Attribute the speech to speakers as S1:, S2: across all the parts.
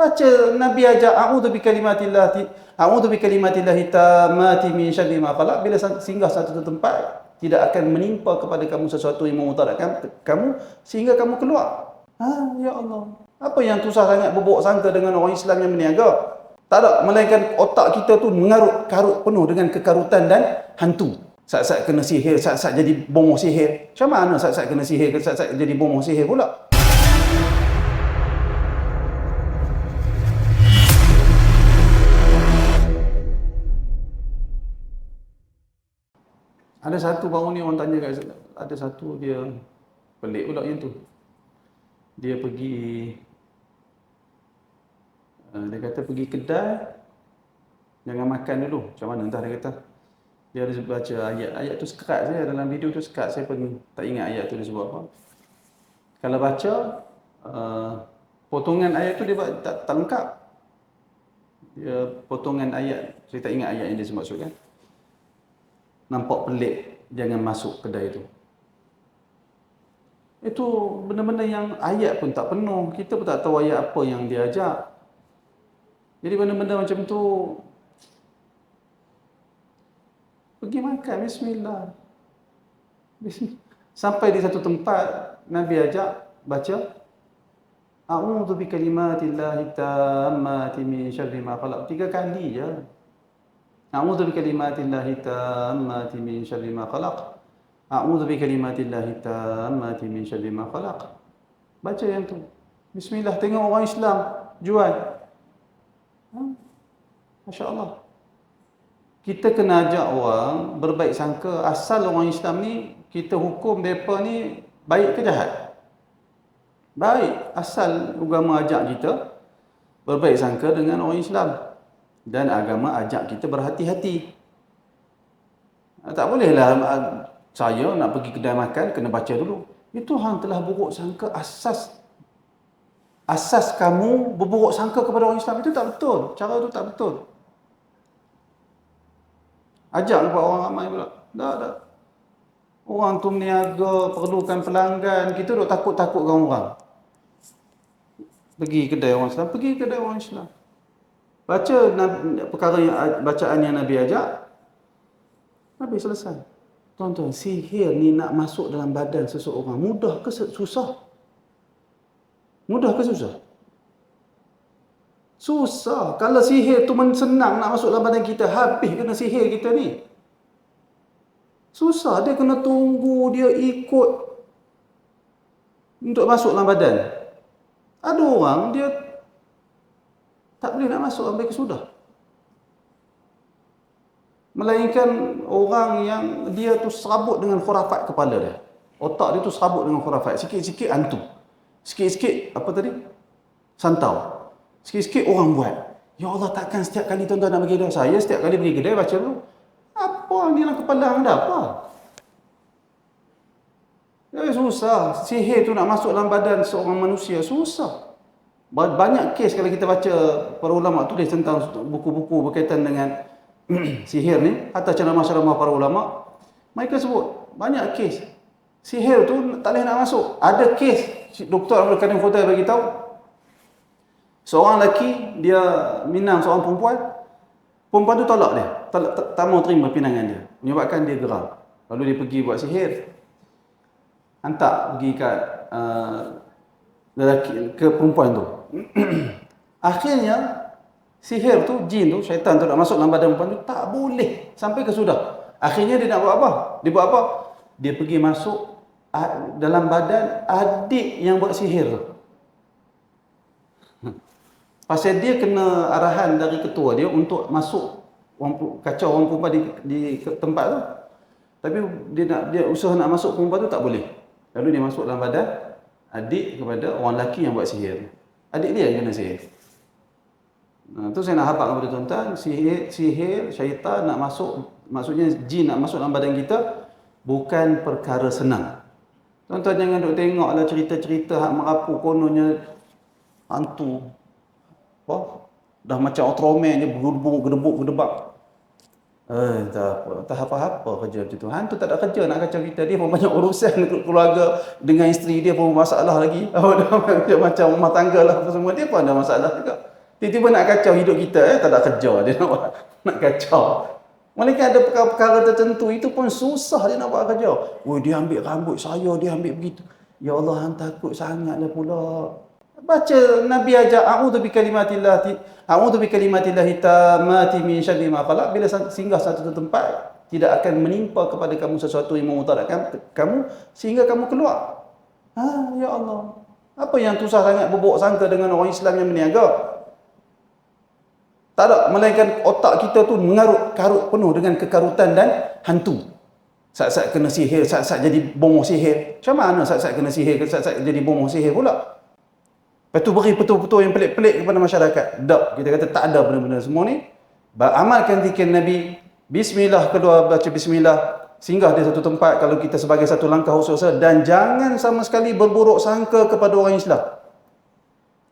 S1: Baca Nabi ajak a'udzu bi kalimatillah a'udzu bi kalimatillah tammati min syarri ma khalaq bila singgah satu tempat tidak akan menimpa kepada kamu sesuatu yang memudaratkan kamu sehingga kamu keluar. Ha ya Allah. Apa yang susah sangat berbuk sangka dengan orang Islam yang berniaga? Tak ada melainkan otak kita tu mengarut karut penuh dengan kekarutan dan hantu. Saat-saat kena sihir, saat-saat jadi bomoh sihir. Macam mana saat-saat kena sihir, saat-saat jadi bomoh sihir pula? Ada satu baru ni orang tanya kat ada satu dia pelik pula yang tu. Dia pergi uh, dia kata pergi kedai jangan makan dulu. Macam mana entah dia kata. Dia ada baca ayat. Ayat tu sekat saya dalam video tu sekat saya pun tak ingat ayat tu dia sebut apa. Kalau baca uh, potongan ayat tu dia tak, tak lengkap. Dia potongan ayat, saya tak ingat ayat yang dia sebut kan nampak pelik jangan masuk kedai itu. Itu benda-benda yang ayat pun tak penuh. Kita pun tak tahu ayat apa yang dia ajak. Jadi benda-benda macam tu pergi makan bismillah. Bismillah. Sampai di satu tempat Nabi ajak baca A'udzu bi kalimatillahi tammati min syarri ma khalaq. Tiga kali je. A'udzu bikalimatillahi tammati min syarri ma khalaq. A'udzu bikalimatillahi tammati min syarri ma khalaq. Baca yang tu. Bismillah tengok orang Islam jual. Ha? Masya-Allah. Kita kena ajak orang berbaik sangka asal orang Islam ni kita hukum depa ni baik ke jahat? Baik, asal agama ajak kita berbaik sangka dengan orang Islam dan agama ajak kita berhati-hati. Tak bolehlah ah, saya nak pergi kedai makan kena baca dulu. Itu hang telah buruk sangka asas asas kamu berburuk sangka kepada orang Islam itu tak betul. Cara itu tak betul. Ajak kepada orang ramai pula. Tak, tak. Orang tu meniaga, perlukan pelanggan. Kita duk takut-takutkan orang. Pergi kedai orang Islam. Pergi kedai orang Islam baca perkara yang bacaan yang Nabi ajak Nabi selesai. Tuan-tuan sihir ni nak masuk dalam badan seseorang mudah ke susah? Mudah ke susah? Susah. Kalau sihir tu senang nak masuk dalam badan kita habis kena sihir kita ni. Susah. Dia kena tunggu dia ikut untuk masuk dalam badan. Ada orang dia tak boleh nak masuk sampai ke sudah. Melainkan orang yang dia tu serabut dengan khurafat kepala dia. Otak dia tu serabut dengan khurafat. Sikit-sikit hantu. Sikit-sikit apa tadi? Santau. Sikit-sikit orang buat. Ya Allah takkan setiap kali tuan-tuan nak pergi kedai. Saya setiap kali pergi kedai baca dulu. Apa yang dalam kepala anda apa? Ya, susah. Sihir tu nak masuk dalam badan seorang manusia. Susah. Banyak kes kalau kita baca para ulama tulis tentang buku-buku berkaitan dengan sihir ni, atau ceramah-ceramah para ulama, mereka sebut banyak kes. Sihir tu tak boleh nak masuk. Ada kes Dr. Abdul Karim Khotai bagi tahu seorang lelaki dia minang seorang perempuan, perempuan tu tolak dia. Tak, tak, tak mau terima pinangan dia. Menyebabkan dia geram. Lalu dia pergi buat sihir. Hantar pergi kat uh, lelaki ke perempuan tu. Akhirnya sihir tu, jin tu, syaitan tu nak masuk dalam badan perempuan tu tak boleh sampai ke sudah. Akhirnya dia nak buat apa? Dia buat apa? Dia pergi masuk dalam badan adik yang buat sihir. Pasal dia kena arahan dari ketua dia untuk masuk kacau orang perempuan di, di tempat tu. Tapi dia nak dia usaha nak masuk perempuan tu tak boleh. Lalu dia masuk dalam badan adik kepada orang lelaki yang buat sihir. Adik dia yang kena sihir. Nah, tu saya nak habaq kepada tuan-tuan, sihir, sihir, syaitan nak masuk, maksudnya jin nak masuk dalam badan kita, bukan perkara senang. Tuan-tuan jangan duk tengoklah cerita-cerita hak merapu kononnya hantu. Apa? Dah macam Ultraman je, berdebuk, gedebuk, gedebak. Eh, tak apa. Tak apa-apa kerja macam tu. Hantu tak ada kerja nak kacau kita. Dia pun banyak urusan keluarga dengan isteri dia pun masalah lagi. Apa macam rumah tangga lah apa semua. Dia pun ada masalah juga. Tiba-tiba nak kacau hidup kita eh. Tak ada kerja dia nak, nak kacau. Malaikat ada perkara-perkara tertentu itu pun susah dia nak buat kerja. Oh dia ambil rambut saya, dia ambil begitu. Ya Allah, hang takut sangatlah pula. Baca Nabi ajar a'udzu bi kalimatillah a'udzu bi kalimatillah tamati min syarri ma khalaq bila singgah satu tempat tidak akan menimpa kepada kamu sesuatu yang memudaratkan kamu sehingga kamu keluar. Ha ya Allah. Apa yang susah sangat berbuk sangka dengan orang Islam yang berniaga? Tak ada melainkan otak kita tu mengarut karut penuh dengan kekarutan dan hantu. Saat-saat kena sihir, saat-saat jadi bomoh sihir. Macam mana saat-saat kena sihir, saat-saat jadi bomoh sihir pula? Lepas tu beri betul-betul yang pelik-pelik kepada masyarakat. Tak, kita kata tak ada benda-benda semua ni. Amalkan zikir Nabi. Bismillah, kedua baca Bismillah. Singgah di satu tempat kalau kita sebagai satu langkah usaha. Dan jangan sama sekali berburuk sangka kepada orang Islam.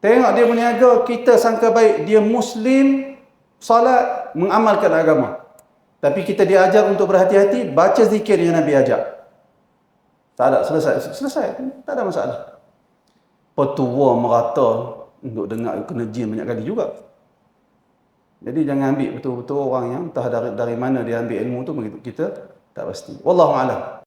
S1: Tengok dia berniaga, kita sangka baik. Dia Muslim, salat, mengamalkan agama. Tapi kita diajar untuk berhati-hati, baca zikir yang Nabi ajar. Tak ada, selesai. Selesai, tak ada masalah petua merata untuk dengar kena jin banyak kali juga. Jadi jangan ambil betul-betul orang yang entah dari, dari mana dia ambil ilmu tu kita tak pasti. Wallahu a'lam.